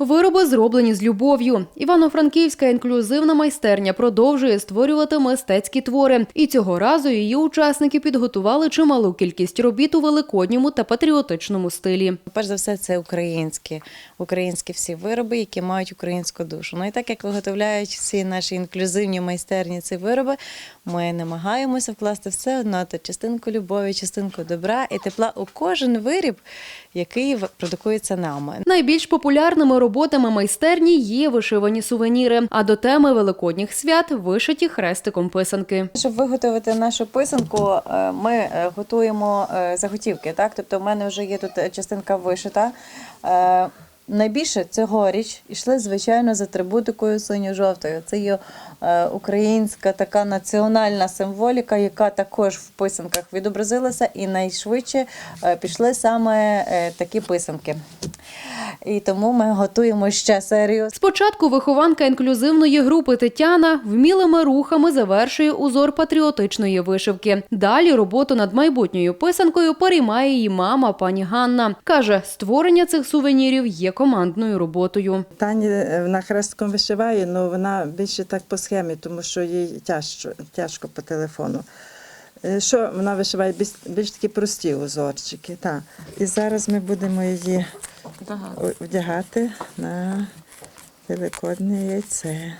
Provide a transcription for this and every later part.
Вироби зроблені з любов'ю. Івано-Франківська інклюзивна майстерня продовжує створювати мистецькі твори. І цього разу її учасники підготували чималу кількість робіт у великодньому та патріотичному стилі. Перш за все, це українські, українські всі вироби, які мають українську душу. Ну і так як виготовляють всі наші інклюзивні майстерні ці вироби, ми намагаємося вкласти все одно та частинку любові, частинку добра і тепла у кожен виріб, який продукується нами. Найбільш популярними роботами майстерні є вишивані сувеніри, а до теми великодніх свят вишиті хрестиком писанки. Щоб виготовити нашу писанку, е, ми е, готуємо е, заготівки. Так? Тобто, в мене вже є тут частинка вишита. Найбільше цьогоріч йшли, звичайно, з атрибутикою синьо-жовтою. Це є українська така національна символіка, яка також в писанках відобразилася, і найшвидше пішли саме такі писанки. І тому ми готуємо ще серію Спочатку вихованка інклюзивної групи Тетяна вмілими рухами завершує узор патріотичної вишивки. Далі роботу над майбутньою писанкою переймає її мама пані Ганна. Каже, створення цих сувенірів є командною роботою. Тані е, вона хрестком вишиває, але вона більше так по схемі, тому що їй тяжко, тяжко по телефону. Е, Що вона вишиває більш, більш такі прості узорчики. Та. І зараз ми будемо її вдягати на великодне яйце.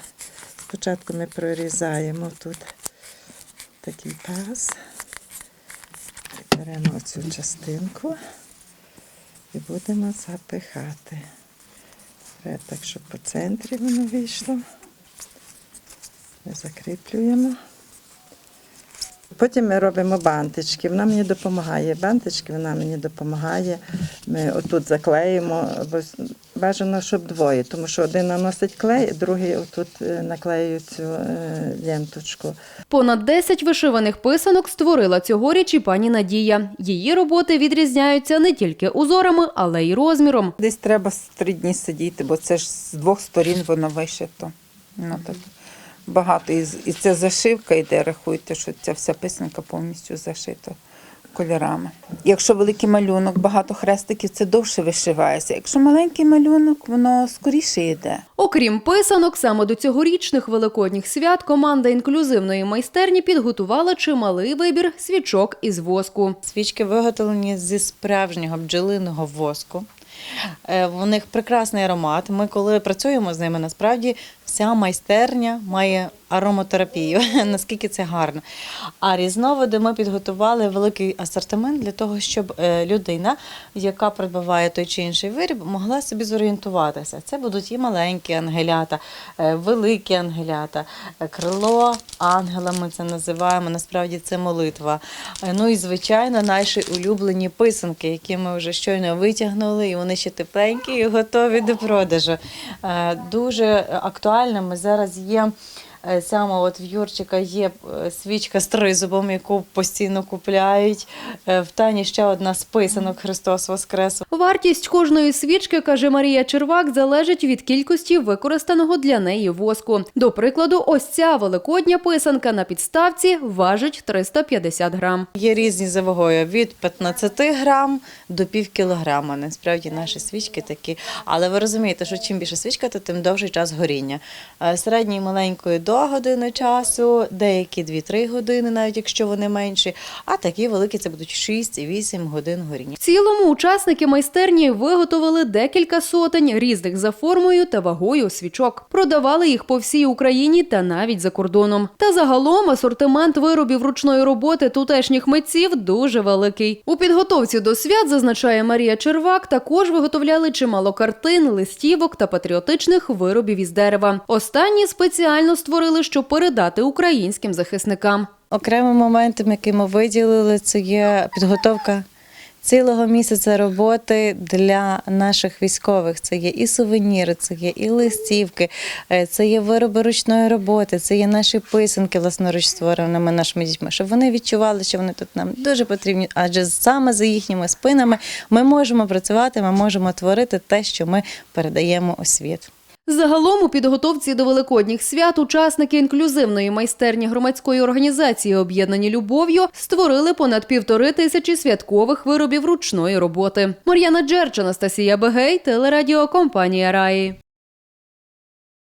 Спочатку ми прорізаємо тут такий паз. Беремо цю частинку і будемо запихати. Треба так, щоб по центрі воно вийшло. Ми закріплюємо. Потім ми робимо бантички. Вона мені допомагає. Бантички вона мені допомагає. Ми отут заклеїмо. бо Бажано, щоб двоє, тому що один наносить клей, другий отут е, наклеює цю е, ленточку. Понад 10 вишиваних писанок створила цьогоріч і пані Надія. Її роботи відрізняються не тільки узорами, але й розміром. Десь треба три дні сидіти, бо це ж з двох сторін воно вишито. Ну, так багато. І, і це зашивка йде, рахуйте, що ця вся писанка повністю зашита кольорами. Якщо великий малюнок, багато хрестиків, це довше вишивається. Якщо маленький малюнок, воно скоріше йде. Окрім писанок, саме до цьогорічних великодніх свят команда інклюзивної майстерні підготувала чималий вибір свічок із воску. Свічки виготовлені зі справжнього бджолиного воску. Е, В них прекрасний аромат. Ми, коли працюємо з ними, насправді вся майстерня має ароматерапію, наскільки це гарно. А різновиди ми підготували великий асортимент для того, щоб е, людина, яка придбаває той чи інший виріб, могла собі зорієнтуватися. Це будуть і маленькі ангелята, е, великі ангелята, е, крило ангела. Ми це називаємо. Насправді це молитва. Ну і звичайно, наші улюблені писанки, які ми вже щойно витягнули, і вони ще тепленькі і готові до продажу. Дуже актуальними зараз є. Е, Саме от в Юрчика є е, свічка з тризубом, яку постійно купляють. Е, В Тані ще одна з писанок Христос Воскрес. Вартість кожної свічки, каже Марія Червак, залежить від кількості використаного для неї воску. До прикладу, ось ця великодня писанка на підставці важить 350 грам. Є різні за вагою від 15 грам до пів кілограма. Насправді наші свічки такі. Але ви розумієте, що чим більше свічка, то тим довший час горіння. Середньої маленької до години часу, деякі 2-3 години, навіть якщо вони менші, а такі великі це будуть 6 і 8 годин горіння. В цілому учасники майстерні виготовили декілька сотень різних за формою та вагою свічок. Продавали їх по всій Україні та навіть за кордоном. Та загалом асортимент виробів ручної роботи тутешніх митців дуже великий. У підготовці до свят, зазначає Марія Червак, також виготовляли чимало картин, листівок та патріотичних виробів із дерева. Останні спеціально створили, щоб передати українським захисникам. Окремим моментом, який ми виділили, це є підготовка цілого місяця роботи для наших військових. Це є і сувеніри, це є і листівки, е, це є вироби ручної роботи, це є наші писанки власноруч створеними нашими дітьми, щоб вони відчували, що вони тут нам дуже потрібні, адже саме за їхніми спинами ми можемо працювати, ми можемо творити те, що ми передаємо у світ. Загалом у підготовці до великодніх свят учасники інклюзивної майстерні громадської організації Об'єднані любов'ю створили понад півтори тисячі святкових виробів ручної роботи. Мар'яна Джерч, Анастасія Бегей, телерадіокомпанія Раї.